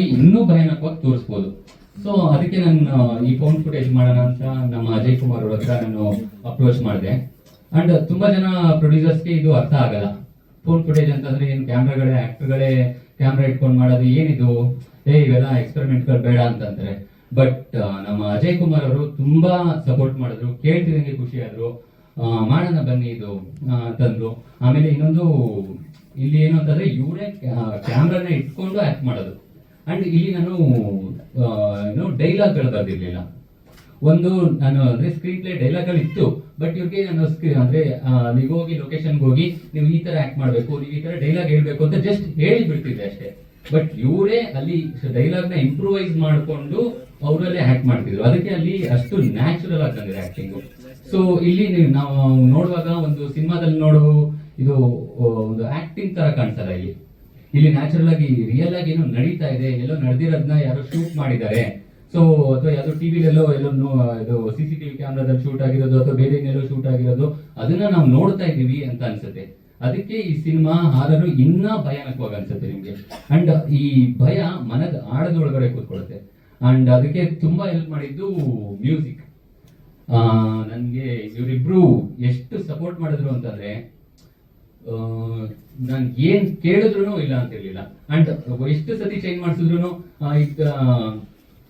ಇನ್ನೂ ಭಯಾನಕವಾಗಿ ತೋರಿಸ್ಬೋದು. ಸೊ ಅದಕ್ಕೆ ನಾನು ಈ ಫೋನ್ ಫುಟೇಜ್ ಮಾಡೋಣ ಅಂತ ನಮ್ಮ ಅಜಯ್ ಕುಮಾರ್ ಅವ್ರ ಹತ್ರ ನಾನು ಅಪ್ರೋಚ್ ಮಾಡಿದೆ. ಅಂಡ್ ತುಂಬಾ ಜನ ಪ್ರೊಡ್ಯೂಸರ್ಸ್ಗೆ ಇದು ಅರ್ಥ ಆಗಲ್ಲ. ಫೋನ್ ಫುಟೇಜ್ ಅಂತಂದ್ರೆ ಏನು ಕ್ಯಾಮ್ರಾಗಳೇ ಆಕ್ಟರ್ಗಳೇ ಕ್ಯಾಮ್ರಾ ಇಟ್ಕೊಂಡು ಮಾಡೋದು ಏನಿದು? ಏ, ಇವೆಲ್ಲ ಎಕ್ಸ್ಪೆರಿಮೆಂಟ್ಗಳು ಬೇಡ ಅಂತಂದ್ರೆ. ಬಟ್ ನಮ್ಮ ಅಜಯ್ ಕುಮಾರ್ ಅವರು ತುಂಬಾ ಸಪೋರ್ಟ್ ಮಾಡಿದ್ರು, ಕೇಳ್ತಿದಂಗೆ ಖುಷಿ ಆದ್ರು. ಮಾಡೋಣ ಬನ್ನಿ ಇದು ತಂದ್ರು ಆಮೇಲೆ ಇನ್ನೊಂದು, ಇಲ್ಲಿ ಏನು ಅಂತಂದ್ರೆ ಇವರೇ ಕ್ಯಾಮ್ರಾನ ಇಟ್ಕೊಂಡು ಆಕ್ಟ್ ಮಾಡೋದು. ಅಂಡ್ ಇಲ್ಲಿ ನಾನು ಏನು ಡೈಲಾಗ್ ಬರ್ದಿರ್ಲಿಲ್ಲ. ಒಂದು ನಾನು ಅಂದ್ರೆ ಸ್ಕ್ರೀನ್ ಪ್ಲೇ ಡೈಲಾಗ್ಗಳು ಇತ್ತು ಬಟ್ ಇವ್ರಿಗೆ ನಾನು ಸ್ಕ್ರೀನ್ ಅಂದ್ರೆ ನೀವು ಹೋಗಿ ಲೊಕೇಶನ್ಗೆ ಹೋಗಿ, ನೀವು ಈ ತರ ಆಕ್ಟ್ ಮಾಡಬೇಕು, ನೀವು ಈ ತರ ಡೈಲಾಗ್ ಹೇಳ್ಬೇಕು ಅಂತ ಜಸ್ಟ್ ಹೇಳಿ ಬಿಡ್ತಿದ್ದೆ ಅಷ್ಟೇ. ಬಟ್ ಇವರೇ ಅಲ್ಲಿ ಡೈಲಾಗ್ನ ಇಂಪ್ರೂವೈಸ್ ಮಾಡಿಕೊಂಡು ಅವರಲ್ಲೇ ಆಕ್ಟ್ ಮಾಡ್ತಿದ್ರು. ಅದಕ್ಕೆ ಅಲ್ಲಿ ಅಷ್ಟು ನ್ಯಾಚುರಲ್ ಆಗಿ ಬಂದಿದೆ ಆಕ್ಟಿಂಗ್ ಸೊ ಇಲ್ಲಿ ನೀವು, ನಾವು ನೋಡುವಾಗ ಒಂದು ಸಿನಿಮಾದಲ್ಲಿ ನೋಡೋ, ಇದು ಒಂದು ಆಕ್ಟಿಂಗ್ ತರ ಕಾಣಿಸಲ್ಲ ಇಲ್ಲಿ. ಇಲ್ಲಿ ನ್ಯಾಚುರಲ್ ಆಗಿ ರಿಯಲ್ ಆಗಿ ಏನೋ ನಡೀತಾ ಇದೆ, ಎಲ್ಲೋ ನಡೆದಿರೋದನ್ನ ಯಾರೋ ಶೂಟ್ ಮಾಡಿದ್ದಾರೆ. ಸೊ ಅಥವಾ ಯಾವ್ದೋ ಟಿವಿಲೆಲ್ಲೋ ಎಲ್ಲೋ ಇದು ಸಿ ಸಿ ಟಿವಿ ಕ್ಯಾಮ್ರಾದಲ್ಲಿ ಶೂಟ್ ಆಗಿರೋದು, ಅಥವಾ ಬೇರೆ ಇನ್ನೆಲ್ಲೋ ಶೂಟ್ ಆಗಿರೋದು, ಅದನ್ನ ನಾವು ನೋಡ್ತಾ ಇದ್ದೀವಿ ಅಂತ ಅನ್ಸುತ್ತೆ. ಅದಕ್ಕೆ ಈ ಸಿನಿಮಾ ಹಾರರು ಇನ್ನ ಭಯಾನಕವಾಗಿ ಅನ್ಸುತ್ತೆ ನಿಮ್ಗೆ. ಅಂಡ್ ಈ ಭಯ ಮನದ ಆಳದೊಳಗಡೆ ಕೂತ್ಕೊಳ್ಳುತ್ತೆ. ಅಂಡ್ ಅದಕ್ಕೆ ತುಂಬಾ ಹೆಲ್ಪ್ ಮಾಡಿದ್ದು ಮ್ಯೂಸಿಕ್ ನನಗೆ ಇವರಿಬ್ರು ಎಷ್ಟು ಸಪೋರ್ಟ್ ಮಾಡಿದ್ರು ಅಂತಂದ್ರೆ ನಾನು ಏನ್ ಕೇಳಿದ್ರು ಇಲ್ಲ ಅಂತ ಹೇಳಿಲ್ಲ. ಅಂಡ್ ಎಷ್ಟು ಸತಿ ಚೇಂಜ್ ಮಾಡಿಸಿದ್ರು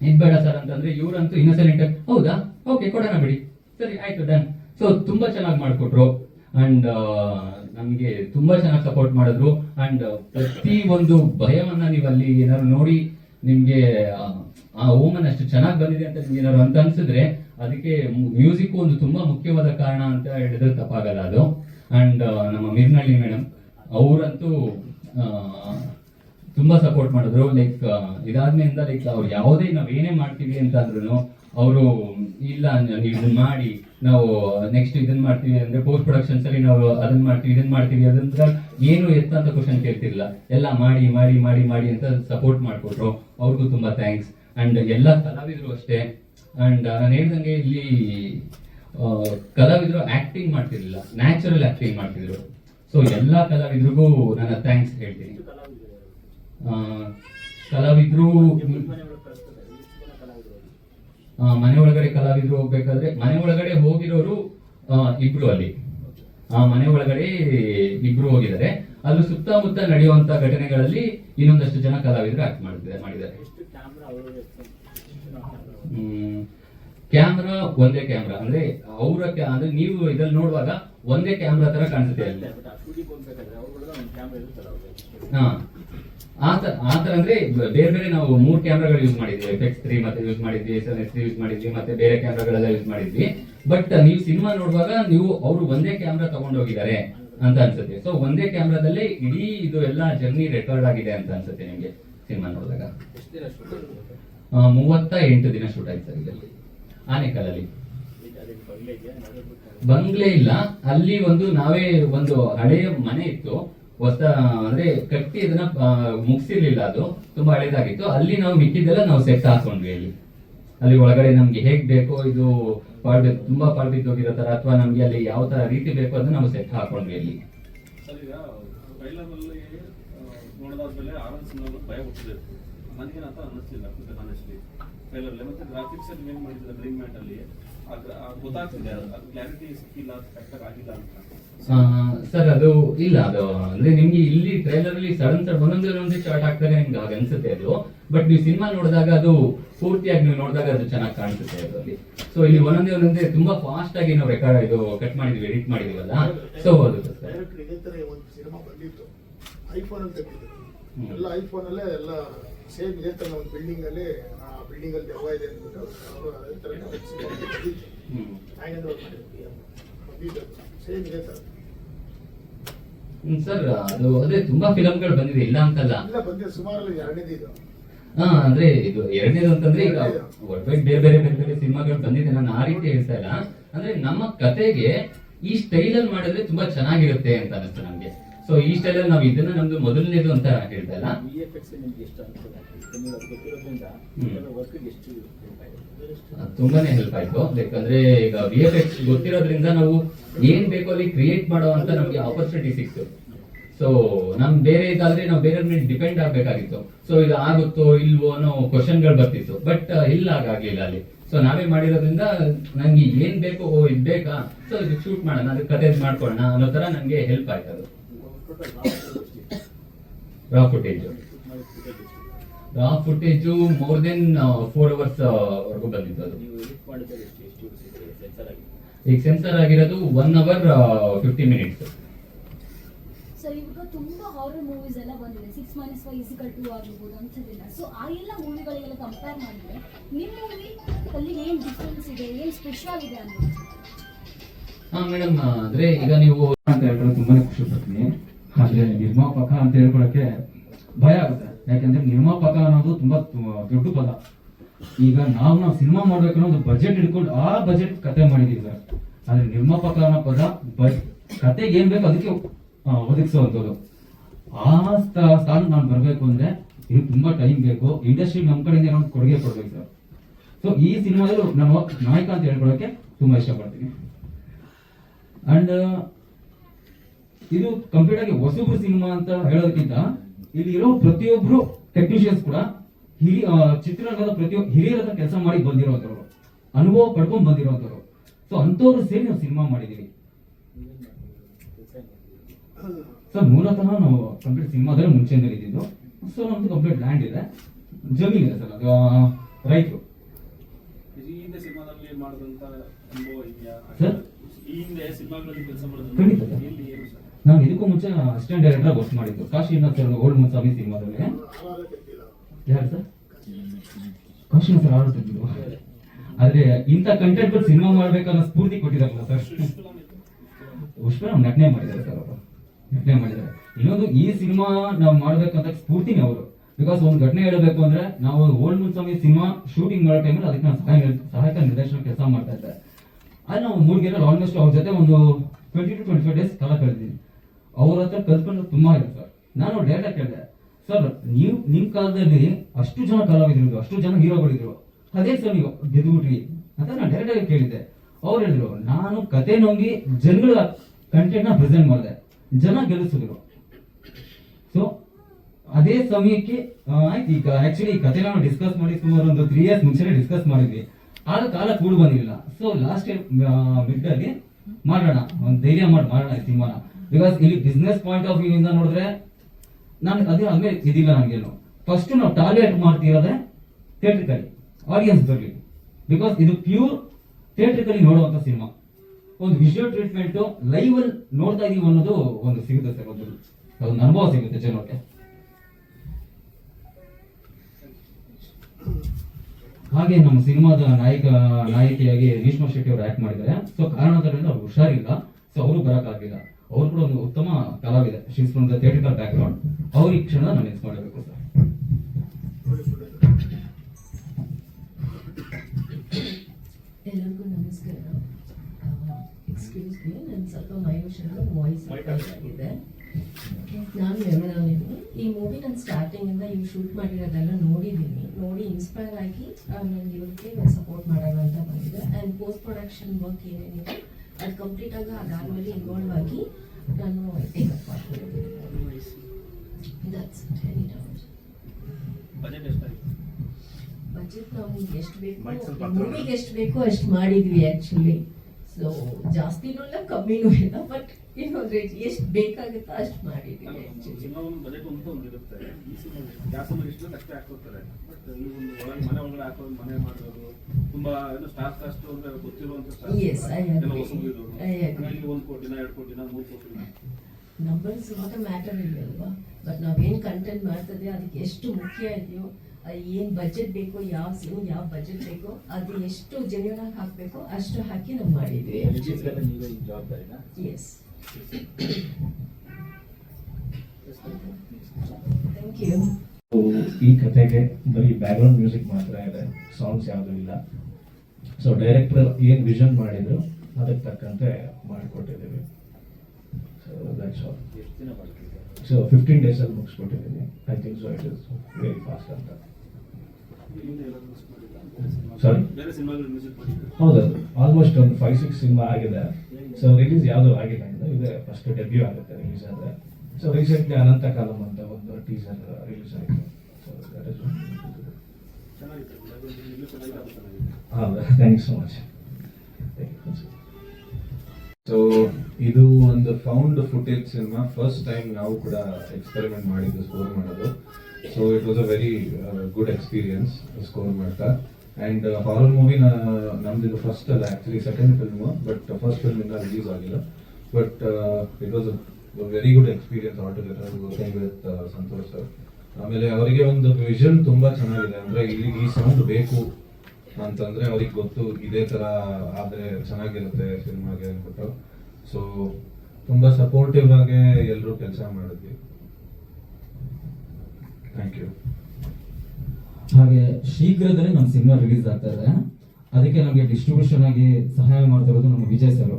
ಇದ್ ಬೇಡ ಸರ್ ಅಂತಂದ್ರೆ ಇವ್ರಂತೂ ಇನ್ನೊಸೆಂಟ್ ಹೌದಾ? ಓಕೆ ಕೊಡೋಣ ಬಿಡಿ. ಸರಿ, ಆಯ್ತು ಡನ್ ಸೊ ತುಂಬಾ ಚೆನ್ನಾಗಿ ಮಾಡ್ಕೊಟ್ರು. ಅಂಡ್ ನಮ್ಗೆ ತುಂಬಾ ಚೆನ್ನಾಗಿ ಸಪೋರ್ಟ್ ಮಾಡಿದ್ರು. ಅಂಡ್ ಪ್ರತಿ ಒಂದು ಭಯವನ್ನ ನೀವು ಅಲ್ಲಿ ಏನಾದ್ರು ನೋಡಿ ನಿಮ್ಗೆ, ಆ ಓಮನ್ ಅಷ್ಟು ಚೆನ್ನಾಗಿ ಬಂದಿದೆ ಅಂತ ನಿಮ್ಗೆ ಏನಾದ್ರು ಅಂತ ಅನ್ಸಿದ್ರೆ, ಅದಕ್ಕೆ ಮ್ಯೂಸಿಕ್ ಒಂದು ತುಂಬಾ ಮುಖ್ಯವಾದ ಕಾರಣ ಅಂತ ಹೇಳಿದ್ರೆ ತಪ್ಪಾಗಲ್ಲ ಅದು. ಅಂಡ್ ನಮ್ಮ ಮಿರ್ನಳ್ಳಿ ಮೇಡಮ್ ಅವರಂತೂ ತುಂಬಾ ಸಪೋರ್ಟ್ ಮಾಡಿದ್ರು. ಲೈಕ್ ಇದಾದ್ಮೇಲಿಂದ ಲೈಕ್ ಅವ್ರು ಯಾವುದೇ ನಾವು ಏನೇ ಮಾಡ್ತೀವಿ ಅಂತ ಅಂದ್ರೂ ಅವರು, ಇಲ್ಲ, ನೀವು ಇದನ್ನ ಮಾಡಿ, ನಾವು ನೆಕ್ಸ್ಟ್ ಇದನ್ನ ಮಾಡ್ತೀವಿ ಅಂದ್ರೆ ಪೋಸ್ಟ್ ಪ್ರೊಡಕ್ಷನ್ಸ್ ಅಲ್ಲಿ ನಾವು ಅದನ್ನ ಮಾಡ್ತೀವಿ ಇದನ್ನ ಮಾಡ್ತೀವಿ ಅದಂತ ಏನು ಎತ್ತ ಅಂತ ಕ್ವಶನ್ ಕೇಳ್ತಿರ್ಲಿಲ್ಲ. ಎಲ್ಲ ಮಾಡಿ ಮಾಡಿ ಮಾಡಿ ಮಾಡಿ ಅಂತ ಸಪೋರ್ಟ್ ಮಾಡಿಕೊಟ್ರು. ಅವ್ರಿಗೂ ತುಂಬಾ ಥ್ಯಾಂಕ್ಸ್ ಅಂಡ್ ಎಲ್ಲ ಕಲಾವಿದರು ಅಷ್ಟೇ. ಅಂಡ್ ನಾನು ಹೇಳ್ದಂಗೆ ಇಲ್ಲಿ ಕಲಾವಿದರು ಆಕ್ಟಿಂಗ್ ಮಾಡ್ತಿರ್ಲಿಲ್ಲ. ನ್ಯಾಚುರಲ್ ಆಕ್ಟಿಂಗ್ ಮಾಡ್ತಿದ್ರು. ಸೊ ಎಲ್ಲಾ ಕಲಾವಿದ್ರಿಗೂ ನನ್ನ ಥ್ಯಾಂಕ್ಸ್ ಹೇಳ್ತೀನಿ. ಕಲಾವಿದ್ರು ಮನೆ ಒಳಗಡೆ ಕಲಾವಿದ್ರು ಹೋಗ್ಬೇಕಾದ್ರೆ ಮನೆ ಒಳಗಡೆ ಹೋಗಿರೋರು ಇಬ್ರು ಅಲ್ಲಿ. ಆ ಮನೆ ಒಳಗಡೆ ಇಬ್ರು ಹೋಗಿದ್ದಾರೆ. ಅಲ್ಲಿ ಸುತ್ತಮುತ್ತ ನಡೆಯುವಂತ ಘಟನೆಗಳಲ್ಲಿ ಇನ್ನೊಂದಷ್ಟು ಜನ ಕಲಾವಿದರು ಆಕ್ಟ್ ಮಾಡಿದ್ದಾರೆ ಮಾಡಿದ್ದಾರೆ. ಕ್ಯಾಮ್ರಾ ಒಂದೇ ಕ್ಯಾಮ್ರಾ. ಅಂದ್ರೆ ಅವರ ಅಂದ್ರೆ ನೀವು ಇದ್ರಲ್ಲಿ ನೋಡುವಾಗ ಒಂದೇ ಕ್ಯಾಮ್ರಾ ತರ ಕಾಣಿಸುತ್ತೆ ಅಲ್ಲಿ. ಹಾ. ಆತರ ಅಂದ್ರೆ ಬೇರೆ ಬೇರೆ ನಾವು ಮೂರ್ ಕ್ಯಾಮ್ರಾಗಳು ಯೂಸ್ ಮಾಡಿದ್ವಿ. ಎಫೆಕ್ಸ್ ತ್ರೀ ಮತ್ತೆ ಯೂಸ್ ಮಾಡಿದ್ವಿ ಎಸ್ ಎಸ್ ಯೂಸ್ ಮಾಡಿದ್ವಿ ಮತ್ತೆ ಬೇರೆ ಕ್ಯಾಮ್ರಾಗಳೆಲ್ಲ ಯೂಸ್ ಮಾಡಿದ್ವಿ. ಬಟ್ ನೀವು ಸಿನಿಮಾ ನೋಡುವಾಗ ನೀವು ಅವರು ಒಂದೇ ಕ್ಯಾಮ್ರಾ ತಗೊಂಡೋಗಿದ್ದಾರೆ ಅಂತ ಅನ್ಸುತ್ತೆ. ಸೊ ಒಂದೇ ಕ್ಯಾಮ್ರಾದಲ್ಲೇ ಇಡೀ ಇದು ಎಲ್ಲ ಜರ್ನಿ ರೆಕಾರ್ಡ್ ಆಗಿದೆ ಅಂತ ಅನ್ಸುತ್ತೆ ನಿಮ್ಗೆ ಸಿನಿಮಾ ನೋಡಿದಾಗ. ಮೂವತ್ತ ಎಂಟು ದಿನ ಶೂಟ್ ಆಯ್ತು ಸರ್ ಇದರಲ್ಲಿ. ಆನೆಕಲ್ಲಲ್ಲಿ ಬಂಗ್ಲೆ ಇಲ್ಲ. ಅಲ್ಲಿ ಒಂದು ನಾವೇ ಒಂದು ಹಳೆಯ ಮನೆ ಇತ್ತು. ಹೊಸ ಅಂದ್ರೆ ಕಟ್ಟಿ ಇದನ್ನ ಮುಗಿಸಿರ್ಲಿಲ್ಲ ಅದು. ತುಂಬಾ ಹಳೇದಾಗಿತ್ತು. ಅಲ್ಲಿ ನಾವು ಮಿಕ್ಕಿದ್ದೆಲ್ಲ ನಾವು ಸೆಟ್ ಹಾಕೊಂಡ್ವಿ ಅಲ್ಲಿ. ಅಲ್ಲಿ ಒಳಗಡೆ ನಮ್ಗೆ ಹೇಗ್ ಬೇಕೋ ಇದು ಪಾಡ್ಬೇಕು ತುಂಬಾ ಪಾಳ್ಬಿದ್ದೋಗಿರೋ ತರ ಅಥವಾ ನಮ್ಗೆ ಅಲ್ಲಿ ಯಾವ ತರ ರೀತಿ ಬೇಕೋ ಅದನ್ನ ನಾವು ಸೆಟ್ ಹಾಕೊಂಡ್ವಿ ಅಲ್ಲಿ. ಭಯ ಹುಟ್ಟಿದೆ. ನನಗೇನಂತ ಆನೆಸ್ಟ್ಲಿ ಟ್ರೈಲರ್ ಅಲ್ಲಿ. ಮತ್ತೆ ಗ್ರಾಫಿಕ್ಸ್ ಅಲ್ಲಿ ಏನ್ ಮಾಡಿದ್ರೆ ಡ್ರೀಮ್ ಮ್ಯಾಟ್ ಅಲ್ಲಿ? ಗೊತ್ತಾಗ್ತಿದೆ ಅದು ಕ್ಲಾರಿಟಿ ಸಿಕ್ಕಿಲ್ಲ ಕರೆಕ್ಟ್ ಆಗಿಲ್ಲ ಅಂತ. ಸರ್ ಅದು ಇಲ್ಲ ಅದು ಅಂದ್ರೆ ನಿಮ್ಗೆ ಇಲ್ಲಿ ಟ್ರೈಲರ್ ಅಲ್ಲಿ ಸಡನ್ ಸರ್ ಒಂದೊಂದು ಒಂದೊಂದೇ ಶಾರ್ಟ್ ಆಗ್ತಾರೆ ನಿಮ್ಗೆ ಹಾಗೆ ಅನ್ಸುತ್ತೆ ಅದು. ಬಟ್ ನೀವು ಸಿನಿಮಾ ನೋಡಿದಾಗ ಅದು ಪೂರ್ತಿಯಾಗಿ ನೀವು ನೋಡಿದಾಗ ಅದು ಚೆನ್ನಾಗಿ ಕಾಣಿಸುತ್ತೆ ಅದರಲ್ಲಿ ಸೊ ಇಲ್ಲಿ ಒಂದೊಂದೇ ಒಂದೊಂದೇ ತುಂಬಾ ಫಾಸ್ಟ್ ಆಗಿ ನಾವು ರೆಕಾರ್ಡ್ ಇದು ಕಟ್ ಮಾಡಿದ್ವಿ ಎಡಿಟ್ ಮಾಡಿದೀವಲ್ಲ? ಸೊ ಅದು ಒಂದು ಸಿನಿಮಾ ಬಂದಿತ್ತು. ಐಫೋನ್ ಅಂತ. ಎಲ್ಲ ಐಫೋನ್ ಅಲ್ಲೇ ಎಲ್ಲ ಸೇಮ್ ಇದೇ ತರ ಒಂದು ಬಿಲ್ಡಿಂಗ್ ಅಲ್ಲಿ ಆ ಬಿಲ್ಡಿಂಗ್ ಅಲ್ಲಿ ದೆವ್ವ ಇದೆ ಅಂದ್ಬಿಟ್ಟು ಅವರು ಅದೇ ಹ್ಮ್ ನಾಗೇಂದ್ರ ಮಾಡಿದ್ರು. ಸೇಮ್ ಇದೇ ತರ. ಸರ್ ಅದು ಅದೇ ತುಂಬಾ ಫಿಲಂಗಳು ಬಂದಿದೆ ಇಲ್ಲ ಅಂತಲ್ಲ? ಇಲ್ಲ ಬಂದಿದೆ. ಸುಮಾರು ಎರಡನೇದು ಇದು. ಹಾ ಅಂದ್ರೆ ಇದು ಎರಡನೇದು ಅಂತಂದ್ರೆ ಈಗ ಒಳ್ಳೆ ಬೇರೆ ಬೇರೆ ಬೇರೆ ಬೇರೆ ಸಿನಿಮಾಗಳು ಬಂದಿದೆ ನಾನು ಆ ರೀತಿ ಹೇಳ್ತಾ ಇಲ್ಲ. ಅಂದ್ರೆ ನಮ್ಮ ಕತೆಗೆ ಈ ಸ್ಟೈಲ್ ಅಲ್ಲಿ ಮಾಡಿದ್ರೆ ತುಂಬಾ ಚೆನ್ನಾಗಿರುತ್ತೆ ಅಂತ ಅನಿಸ್ತು ನಮ್ಗೆ. ಸೊ ಈ ಸ್ಟೈಲ್ ಅಲ್ಲಿ ನಾವು ಇದನ್ನ ನಮ್ದು ಮೊದಲನೇದು ಅಂತ ಹೇಳ್ತಾ ತುಂಬಾನೇ ಹೆಲ್ಪ್ ಆಯ್ತು. ಯಾಕಂದ್ರೆ ಈಗ ವಿ ಎಫ್ ಎಕ್ಸ್ ಗೊತ್ತಿರೋದ್ರಿಂದ ನಾವು ಏನ್ ಬೇಕೋ ಅಲ್ಲಿ ಕ್ರಿಯೇಟ್ ಮಾಡೋ ಅಂತ ನಮ್ಗೆ ಆಪರ್ಚುನಿಟಿ ಸಿಕ್ತು. ಸೊ ನಮ್ ಬೇರೆ ಇದಾದ್ರೆ ನಾವು ಬೇರೆ ಮೇಲೆ ಡಿಪೆಂಡ್ ಆಗ್ಬೇಕಾಗಿತ್ತು. ಸೊ ಇದು ಆಗುತ್ತೋ ಇಲ್ವೋ ಅನ್ನೋ ಕ್ವಶನ್ಗಳು ಬರ್ತಿತ್ತು. ಬಟ್ ಇಲ್ಲ ಹಾಗಾಗ್ಲಿಲ್ಲ ಅಲ್ಲಿ. ಸೊ ನಾವೇ ಮಾಡಿರೋದ್ರಿಂದ ನಂಗೆ ಏನ್ ಬೇಕೋ ಓ ಇದ್ ಬೇಕಾ? ಸೊ ಇದು ಶೂಟ್ ಮಾಡೋಣ ಅದಕ್ಕೆ ಕತೆ ಮಾಡ್ಕೊಳ್ಳೋಣ ಅನ್ನೋ ತರ ನಂಗೆ ಹೆಲ್ಪ್ ಆಯ್ತು ಅದು. Raw footage raw footage more than four hours ವರ್ಗು ಬಂದಿತ್ತು ಅದು. ಈಗ ಸೆನ್ಸರ್ ಆಗಿರೋದು one hour fifty minutes sir ಇವಾಗ ತುಂಬಾ ಹಾರರ್ ಮೂವೀಸ್ ಎಲ್ಲ ಬಂದಿದೆ. ಸಿಕ್ಸ್ ಮೈನಸ್ ಫೈವ್ ಇಸಿಕಲ್ ಟು ಆಗಿರ್ಬೋದು ಅಂಥದ್ದೆಲ್ಲ. ಸೊ ಆ ಎಲ್ಲ ಮೂವಿಗಳಿಗೆಲ್ಲ ಕಂಪೇರ್ ಮಾಡಿದ್ರೆ ನಿಮ್ಮ ಮೂವಿ ಅಲ್ಲಿ ಏನು ಡಿಫ್ರೆನ್ಸ್ ಇದೆ? ಏನು ಸ್ಪೆಷಲ್ ಇದೆ ಅನ್ನೋದು? ಹಾ ಮೇಡಮ್ ಅಂದ್ರೆ ಈಗ ನೀವು ಅಂತ ಹೇಳಿದ್ರೆ ತುಂಬಾನೇ ಖುಷಿ ಪಡ್ತೀನಿ. ಆದ್ರೆ ನಿರ್ಮಾಪಕ ಅಂತ ಹೇಳ್ಕೊಳಕ್ಕೆ ಭಯ ಆಗುತ್ತೆ. ಯಾಕಂದ್ರೆ ನಿರ್ಮಾಪಕ ಅನ್ನೋದು ತುಂಬಾ ದೊಡ್ಡ ಪದ. ಈಗ ನಾವು ನಾವು ಸಿನಿಮಾ ಮಾಡ್ಬೇಕನ್ನೋ ಒಂದು ಬಜೆಟ್ ಹಿಡ್ಕೊಂಡು ಆ ಬಜೆಟ್ ಕತೆ ಮಾಡಿದೀವಿ ಸರ್. ಆದ್ರೆ ನಿರ್ಮಾಪಕ ಅನ್ನೋ ಪದ ಕತೆಗೆ ಏನ್ ಬೇಕು ಅದಕ್ಕೆ ಒದಗಿಸುವಂಥದ್ದು. ಆ ಸ್ಥಾನ ನಾನು ಬರಬೇಕು ಅಂದ್ರೆ ಇದು ತುಂಬಾ ಟೈಮ್ ಬೇಕು. ಇಂಡಸ್ಟ್ರಿ ನಮ್ಮ ಕಡೆಯಿಂದ ಏನೋ ಕೊಡುಗೆ ಕೊಡ್ಬೇಕು ಸರ್. ಸೊ ಈ ಸಿನಿಮಾದಲ್ಲೂ ನಾನು ನಾಯಕ ಅಂತ ಹೇಳ್ಕೊಳಕ್ಕೆ ತುಂಬಾ ಇಷ್ಟಪಡ್ತೀನಿ. ಅಂಡ್ ಇದು ಕಂಪ್ಲೀಟ್ ಆಗಿ ಹೊಸಬ್ರು ಸಿನಿಮಾ ಅಂತ ಹೇಳೋದಕ್ಕಿಂತ ಇಲ್ಲಿ ಇರೋ ಪ್ರತಿಯೊಬ್ರು ಟೆಕ್ನಿಷಿಯನ್ಸ್ ಕೂಡ ಹಿರಿಯ ಚಿತ್ರರಂಗದ ಪ್ರತಿಯೊಬ್ಬ ಹಿರಿಯರ ಹತ್ರ ಕೆಲಸ ಮಾಡಿ ಬಂದಿರುವಂತವ್ರು ಅನುಭವ ಪಡ್ಕೊಂಡ್ ಬಂದಿರುವಂತವ್ರು ಸೊ ಅಂಥವ್ರು ಸೇರಿ ನಾವು ಸಿನಿಮಾ ಮಾಡಿದೀವಿ. ಸರ್ ಮೂಲತಃ ನಾವು ಕಂಪ್ಲೀಟ್ ಸಿನಿಮಾದಲ್ಲಿ ಮುಂಚೆಯಿಂದ ಇದ್ದಿದ್ದು. ಸೊ ನಮ್ದು ಕಂಪ್ಲೀಟ್ ಲ್ಯಾಂಡ್ ಇದೆ. ಜಮೀನ್ ಇದೆ ಸರ್ ಅದು ರೈತರು. ಈ ಹಿಂದೆ ಸಿನಿಮಾದಲ್ಲಿ ಮಾಡಿದಂತ ಅನುಭವ ಇದೆಯಾ? ಸರ್? ಈ ಹಿಂದೆ ಸಿನಿಮಾಗಳಲ್ಲಿ ಕೆಲಸ ಖಂಡಿತ ಸರ್. ನಾನು ಇದಕ್ಕೂ ಮುಂಚೆ ಅಸಿಸ್ಟೆಂಟ್ ಡೈರೆಕ್ಟರ್ ವರ್ಕ್ ಮಾಡಿದ್ದು. ಕಾಶಿನಾಥ್ ಸರ್ ಓಲ್ಡ್ ಮುನ್ಸ್ವಾಮಿ ಸಿನಿಮಾದಲ್ಲಿ. ಯಾರು ಸರ್? ಕಾಶಿನಾಥ್ ಸರ್ ಆರು ತೆಗೆದು ಆದ್ರೆ ಇಂಥ ಕಂಟೆಂಟ್ ಸಿನಿಮಾ ಮಾಡ್ಬೇಕನ್ನೋ ಸ್ಫೂರ್ತಿ ಕೊಟ್ಟಿದಾರಲ್ಲ ಸರ್. ನಾವು ನಟನೆ ಮಾಡಿದ್ದಾರೆ ಸರ್ ಅವರು. ನಟನೆ ಮಾಡಿದ್ದಾರೆ. ಇನ್ನೊಂದು ಈ ಸಿನಿಮಾ ನಾವು ಮಾಡ್ಬೇಕಂತ ಸ್ಫೂರ್ತಿನೇ ಅವರು. ಬಿಕಾಸ್ ಒಂದು ಘಟನೆ ಹೇಳಬೇಕು ಅಂದ್ರೆ ನಾವು ಓಲ್ಡ್ ಮುನ್ಸ್ವಾಮಿ ಸಿನಿಮಾ ಶೂಟಿಂಗ್ ಮಾಡೋ ಟೈಮಲ್ಲಿ ಅದಕ್ಕೆ ನಾನು ಸಹಾಯ ಸಹಾಯಕ ನಿರ್ದೇಶನ ಕೆಲಸ ಮಾಡ್ತಾ ಇದ್ದೆ. ಅಲ್ಲಿ ನಾವು ದಿನ ಆಲ್ಮೋಸ್ಟ್ ಅವ್ರ ಜೊತೆ ಒಂದು twenty to twenty five days ಕಾಲ ಕಳೆದಿದ್ದೀನಿ ಅವ್ರ ಹತ್ರ ಕಲ್ತ್ಕೊಂಡು ತುಂಬಾ ಇದೆ ಸರ್. ನಾನು ಡೈರೆಕ್ಟ್ ಕೇಳಿದೆ, ಸರ್, ನೀವು ನಿಮ್ ಕಾಲದಲ್ಲಿ ಅಷ್ಟು ಜನ ಕಲಾವಿದರು ಅಷ್ಟು ಜನ ಹೀರೋಗಳಿದ್ರು. ಅದೇ ಸರ್ ನೀವು ಗೆದ್ಬಿಟ್ರಿ ಅಂತ ನಾನು ಡೈರೆಕ್ಟ್ ಆಗಿ ಕೇಳಿದ್ದೆ. ಅವ್ರು ಹೇಳಿದ್ರು, ನಾನು ಕತೆ ನಂಬಿ ಜನಗಳ ಕಂಟೆಂಟ್ನ ಪ್ರೆಸೆಂಟ್ ಮಾಡಿದೆ. ಜನ ಗೆಲ್ಲಿಸಿದ್ರು. ಸೊ ಅದೇ ಸಮಯಕ್ಕೆ ಆಯ್ತು, ಈಗ ಆಕ್ಚುಲಿ ಕತೆ ನಾವು ಡಿಸ್ಕಸ್ ಮಾಡಿ ಸುಮಾರು ಒಂದು ತ್ರೀ ಇಯರ್ಸ್ ಮುಂಚೆನೆ ಡಿಸ್ಕಸ್ ಮಾಡಿದ್ವಿ. ಆಗ ಕಾಲ ಕೂಡ ಬಂದಿಲ್ಲ ಸೊ ಲಾಸ್ಟ್ ಮಿಡ್ ಅಲ್ಲಿ, ಮಾಡೋಣ, ಒಂದು ಧೈರ್ಯ ಮಾಡಿ ಮಾಡೋಣ ಈ ಸಿನಿಮಾನ. ಬಿಕಾಸ್ ಇಲ್ಲಿ ಬಿಸ್ನೆಸ್ ಪಾಯಿಂಟ್ ಆಫ್ ವ್ಯೂ ಇಂದ ನೋಡಿದ್ರೆ ನಾನು ಅದೇ ಹಂಗೆ ಇದಿಲ್ಲ ನನಗೇನು ಫಸ್ಟ್ ನಾವು ಟಾರ್ಗೆಟ್ ಮಾಡ್ತಿರೋದೇ ಥಿಯೇಟ್ರಿಕಲಿ ಆಡಿಯನ್ಸ್ ಬರಲಿ ಬಿಕಾಸ್ ಇದು ಪ್ಯೂರ್ ಥಿಯೇಟ್ರಿಕಲಿ ನೋಡುವಂತ ಸಿನಿಮಾ ಒಂದು ವಿಜುವಲ್ ಟ್ರೀಟ್ಮೆಂಟ್ ಲೈವ್ ಅಲ್ಲಿ ನೋಡ್ತಾ ಇದೀವಿ ಅನ್ನೋದು ಒಂದು ಸಿಗುತ್ತೆ ಸರ್, ಒಂದು ಅದೊಂದು ಅನುಭವ ಸಿಗುತ್ತೆ ಜನಕ್ಕೆ. ಹಾಗೆ ನಮ್ಮ ಸಿನಿಮಾದ ನಾಯಕ, ನಾಯಕಿಯಾಗಿ ರೇಷ್ಮಾ ಶೆಟ್ಟಿ ಅವರು ಆಕ್ಟ್ ಮಾಡಿದ್ದಾರೆ. ಸೊ ಕಾರಣಾಂತರದಿಂದ ಅವ್ರು ಹುಷಾರಿಲ್ಲ. ಸೊ ಅವರು ಬರಕ್ಕಾಗಿಲ್ಲ ಅವ್ರು ಕೂಡ ಒಂದು ಉತ್ತಮ ಕಲಾವಿದೆ she's from the theatrical background ಅವ್ರ ಈ ಕ್ಷಣ ನಾನು ಮಾಡಬೇಕು ಸರ್ ಎಲ್ಲರಿಗೂ ನಮಸ್ಕಾರ. ಎಕ್ಸ್ಕ್ಯೂಸ್ ಮೀ ನನ್ನ ಸ್ವಲ್ಪ ಮೈವಶನ ವಾಯ್ಸ್ ಆಗಿದೆ. ನಾನು ಮೆಮನಾಲಿನಿ ಈ ಮೂವಿ ನಾನು ಸ್ಟಾರ್ಟಿಂಗಿಂದ ಇವ್ರು ಶೂಟ್ ಮಾಡಿರೋದೆಲ್ಲ ನೋಡಿದ್ದೀನಿ. ನೋಡಿ ಇನ್ಸ್ಪೈರ್ ಆಗಿ ನಾನು ಇವ್ರಿಗೆ ಸಪೋರ್ಟ್ ಮಾಡೋಣ ಅಂತ ಬಂದಿದೆ. ಆ್ಯಂಡ್ ಪೋಸ್ಟ್ ಪ್ರೊಡಕ್ಷನ್ ವರ್ಕ್ ಏನೇನಿದೆ? ಅದು ಕಂಪ್ಲೀಟ್ ಆಗಿ ಅದಾದಮೇಲೆ ಇನ್ವಾಲ್ವ್ ಆಗಿ ನಾನು ಟೇಕಪ್ ಮಾಡ್ಕೊಂಡಿದ್ದೀನಿ ದಟ್ಸ್ ಎನಿ ಡೌಟ್ ಬಜೆಟ್ ಎಷ್ಟಾಯ್ತು ಬಜೆಟ್ ನಾವು ಎಷ್ಟು Mic ಬೇಕು ಸ್ವಲ್ಪ ಹತ್ರ ಮೂವಿಗೆ ಎಷ್ಟು ಬೇಕೋ ಅಷ್ಟು ಮಾಡಿದ್ವಿ ಆಕ್ಚುಲಿ ಸೊ ಜಾಸ್ತಿನೂ ಇಲ್ಲ ಕಮ್ಮಿನೂ ಇಲ್ಲ ಬಟ್ ಇನ್ನೊಂದ್ರೆ ಎಷ್ಟು ಬೇಕಾಗುತ್ತೋ ಅಷ್ಟು ಮಾಡಿದ್ವಿ ಆಕ್ಚುಲಿ ಸಿನಿಮಾ ಒಂದು ಬಜೆಟ್ ಅಂತ ಒಂದು ಇರುತ್ತೆ ಈ ಸಿನಿಮಾ ಅಷ್ಟೇ ಹಾಕೋತಾರೆ ಬಟ್ ಈ ಒಂದು ಒಳಗೆ ಮನೆ ಒಳಗಡೆ ಹಾಕೊಂಡು ಮನೆ ಮಾಡೋದು ತುಂಬಾ ಏನು ಸ್ಟಾರ್ ಕಾಸ್ಟ್ ಅಂದ್ರೆ ಗೊತ್ತಿರುವಂತ ಸ್ಟಾರ್ Yes, I agree. ಎಲ್ಲ ಹೊಸಬರು ಇದು I agree. ಹಾಗಾಗಿ ಒಂದು ಕೋಟಿನ ಎರಡು ಕೋಟಿನ ಮೂರು ಕೋಟಿನ ನಂಬರ್ಸ್ ಮಾತ್ರ ಮ್ಯಾಟರ್ ಇಲ್ಲ ಅಲ್ವಾ? ಬಟ್ ನಾವೇನ್ ಕಂಟೆಂಟ್ ಮಾಡ್ತದೆ ಅದಕ್ಕೆ ಎಷ್ಟು ಮುಖ್ಯ ಇದೆಯೋ ಏನು ಬಜೆಟ್ ಬೇಕೋ ಯಾವ ಸೀನ್ ಯಾವ ಬಜೆಟ್ ಬೇಕೋ ಅದು ಎಷ್ಟು ಜೆನ್ಯೂನ್ ಹಾಕಬೇಕು ಅಷ್ಟು ಹಾಕಿ ನಾವು ಮಾಡಿದ್ವಿ. ಎಸ್ ಥ್ಯಾಂಕ್ ಯು ಈ ಕತೆಗೆ ಬರೀ ಬ್ಯಾಕ್ಗ್ರೌಂಡ್ ಮ್ಯೂಸಿಕ್ ಮಾತ್ರ ಇದೆ ಸಾಂಗ್ಸ್ ಯಾವುದೂ ಇಲ್ಲ. ಸೊ ಡೈರೆಕ್ಟರ್ ಏನು ವಿಷನ್ ಮಾಡಿದ್ರು ಅದಕ್ಕೆ ತಕ್ಕಂತೆ ಮಾಡಿಕೊಟ್ಟಿದ್ದೀವಿ. So that's all so fifteen ಡೇಸಲ್ಲಿ ಮುಗಿಸ್ಕೊಟ್ಟಿದ್ದೀನಿ I think so it is very fast ಅಂತ. ಈ ಹೌದು ಆಲ್ಮೋಸ್ಟ್ ಒಂದು ಫೈವ್ ಸಿಕ್ಸ್ ಸಿನಿಮಾ ಆಗಿದೆ. ಸೊ ರಿಲೀಸ್ ಯಾವುದು ಆಗಿಲ್ಲ. ಅಂತ ಇದೆ ಫಸ್ಟ್ ಡೆಬ್ಯೂ ಆಗುತ್ತೆ ರಿಲೀಸ್ ಆದರೆ. ಸೊ ರೀಸೆಂಟ್ಲಿ ಅನಂತ ಕಾಲಂ ಅಂತ ಒಂದು ಟೀಸರ್ ರಿಲೀಸ್ ಆಯಿತು. ಹೌದಾ thank you so much so ಇದು ಒಂದು found footage cinema. First time ನಾವು ಕೂಡ ಎಕ್ಸ್ಪೆರಿಮೆಂಟ್ ಮಾಡಿದ್ದು ಸ್ಕೋರ್ ಮಾಡೋದು. So it was a very good experience score ಮಾಡ್ತಾ ಅಂಡ್ ಹಾರರ್ ಮೂವಿ ನಮ್ದು ಇದು ಫಸ್ಟ್ ಅಲ್ಲ actually second film but first film ಇಂದ ರಿಲೀಸ್ ಆಗಿಲ್ಲ. But it was very good experience all together working with Santosh sir ಆಮೇಲೆ ಅವರಿಗೆ ಒಂದು vision ತುಂಬ ಚೆನ್ನಾಗಿದೆ. ಅಂದ್ರೆ ಇಲ್ಲಿ ಈ ಸೌಂಡ್ ಬೇಕು ಅಂತಂದ್ರೆ ಅವ್ರಿಗೆ ಗೊತ್ತು, ಇದೇ ತರ ಆದ್ರೆ ಚೆನ್ನಾಗಿರುತ್ತೆ ಸಿನಿಮಾಗೆ ಅಂದ್ಬಿಟ್ಟು. ಸೊ ತುಂಬಾ ಸಪೋರ್ಟಿವ್ ಆಗಿ ಎಲ್ಲರೂ ಕೆಲಸ ಮಾಡಿದ್ವಿ. ಥ್ಯಾಂಕ್ ಯು ಹಾಗೆ ಶೀಘ್ರದಲ್ಲೇ ನಮ್ಮ ಸಿನಿಮಾ ರಿಲೀಸ್ ಆಗ್ತಾ ಇದೆ. ಅದಕ್ಕೆ ನಮಗೆ ಡಿಸ್ಟ್ರಿಬ್ಯೂಷನ್ ಆಗಿ ಸಹಾಯ ಮಾಡ್ತಾ ಇರೋದು ನಮ್ಮ ವಿಜಯ್ ಸರ್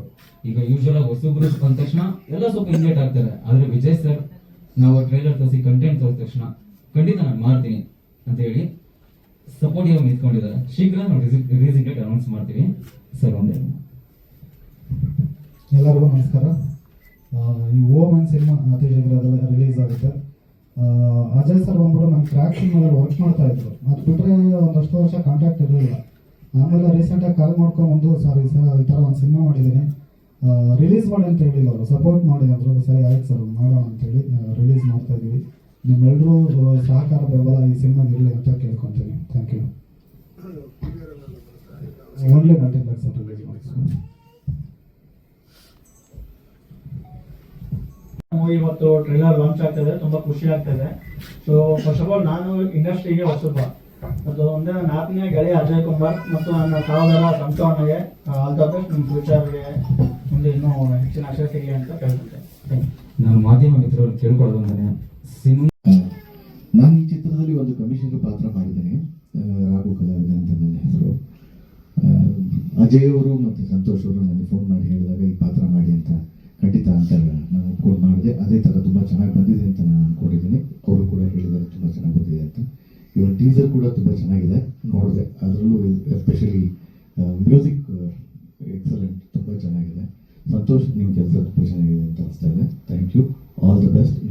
ಈಗ ಯೂಶುವಲ್ ಆಗಿ ಹೊಸಬ್ರು ಬಂದ ತಕ್ಷಣ ಎಲ್ಲ ಸ್ವಲ್ಪ ಇನ್ವೈಟ್ ಆಗ್ತಾರೆ ಆದರೆ ವಿಜಯ್ ಸರ್ ನಾವು ಟ್ರೈಲರ್ ತೋರಿಸಿ ಕಂಟೆಂಟ್ ತೋರಿದ ತಕ್ಷಣ ಖಂಡಿತ ನಾನು ಮಾಡ್ತೀನಿ ಅಂತ ಹೇಳಿ ಸಪೋರ್ಟ್ ಇವಾಗ ನಿಂತ್ಕೊಂಡಿದ್ದಾರೆ. ಶೀಘ್ರ ನಾವು ರಿಲೀಸ್ ಡೇಟ್ ಅನೌನ್ಸ್ ಮಾಡ್ತೀವಿ. ಸರ್ ಒಂದೇ ಎಲ್ಲರಿಗೂ ನಮಸ್ಕಾರ. ಆ, ಈ ಓಮನ್ ಸಿನಿಮಾ ಅತಿ ಶೀಘ್ರದಲ್ಲೇ ರಿಲೀಸ್ ಆಗುತ್ತೆ. ಅಜಯ್ ಸರ್ ಬಂದ್ಬಿಟ್ಟು ನಮ್ಮ ಫ್ರಾಕ್ಷನ್ ಮೇಲೆ ವರ್ಕ್ ಮಾಡ್ತಾ ಇದ್ರು. ಅದು ಬಿಟ್ಟರೆ ಒಂದಷ್ಟು ವರ್ಷ ಕಾಂಟ್ಯಾಕ್ಟ್ ಇರಲಿಲ್ಲ. ಆಮೇಲೆ ರೀಸೆಂಟಾಗಿ ಕಾಲ್ ಮಾಡ್ಕೊಂಬಂದು ಸರ್ ಈ ಸರ್ ಈ ಥರ ಒಂದು ಸಿನಿಮಾ ಮಾಡಿದ್ದೀನಿ ರಿಲೀಸ್ ಮಾಡಿ ಅಂತ ಹೇಳಿಲ್ಲ ಅವರು. ಸಪೋರ್ಟ್ ಮಾಡಿ ಅಂದರು. ಸರಿ ಆಯ್ತು ಸರ್ ಮಾಡೋಣ ಅಂತೇಳಿ ರಿಲೀಸ್ ಮಾಡ್ತಾ ಇದ್ದೀವಿ. ನಿಮ್ಮೆಲ್ಲರೂ ಸಹಕಾರ ಬೆಂಬಲ ಈ ಸಿನಿಮಾ ಇರಲಿ ಅಂತ ಕೇಳ್ಕೊತೀನಿ. ಥ್ಯಾಂಕ್ ಯು ಓನ್ಲಿ ಗಂಟೆ ಸರ್ ರಿಲೀಸ್ ಮಾಡಿ. ಮೂವಿ ಮತ್ತು ಟ್ರೈಲರ್ ಲಾಂಚ್ ಆಗ್ತದೆ ತುಂಬಾ ಖುಷಿ ಆಗ್ತದೆ ಸೊ ಫಸ್ಟ್ ಆಫ್ ಆಲ್ ನಾನು ಇಂಡಸ್ಟ್ರಿಗೆ ಹೊಸಬ. ಮತ್ತು ಒಂದೇ ನನ್ನ ಆತ್ಮೀಯ ಗೆಳೆಯ ಅಜಯ್ ಕುಮಾರ್ ಮತ್ತು ನನ್ನ ಸಹೋದರ ಸಂತೋಣಗೆ ಆಲ್ ದ ಬೆಸ್ಟ್ ನಮ್ಮ ಫ್ಯೂಚರ್ಗೆ ಮುಂದೆ ಇನ್ನೂ ಹೆಚ್ಚಿನ ಆಶಯ ಸಿಗಲಿ ಅಂತ ಕೇಳ್ಕೊಳ್ತೇನೆ. ನಾನು ಮಾಧ್ಯಮ ಮಿತ್ರರು ಕೇಳ್ಕೊಳ್ಳೋದು ಅಂದ್ರೆ ಸಿನಿಮಾ ನಾನು ಈ ಚಿತ್ರದಲ್ಲಿ ಒಂದು ಕಮಿಷನರ್ ಪಾತ್ರ ಮಾಡಿದ್ದೇನೆ ರಾಘು ಕಲಾವಿದ ಅಂತ ನನ್ನ ಹೆಸರು. ಅಜಯ್ ಅವರು ಮತ್ತು ಸಂತೋಷ್ ಅವರು ನನಗೆ ಇವರ ಟೀಸರ್ ಕೂಡ ತುಂಬ ಚೆನ್ನಾಗಿದೆ. ನೋಡಿದೆ. ಅದರಲ್ಲೂ ಎಸ್ಪೆಷಲಿ ಮ್ಯೂಸಿಕ್ ಎಕ್ಸಲೆಂಟ್ ತುಂಬ ಚೆನ್ನಾಗಿದೆ. ಸಂತೋಷ್ ನಿಮ್ಮ ಕೆಲಸ ತುಂಬ ಚೆನ್ನಾಗಿದೆ ಅಂತ ಅನಿಸ್ತಾ ಇದೆ. Thank you all the best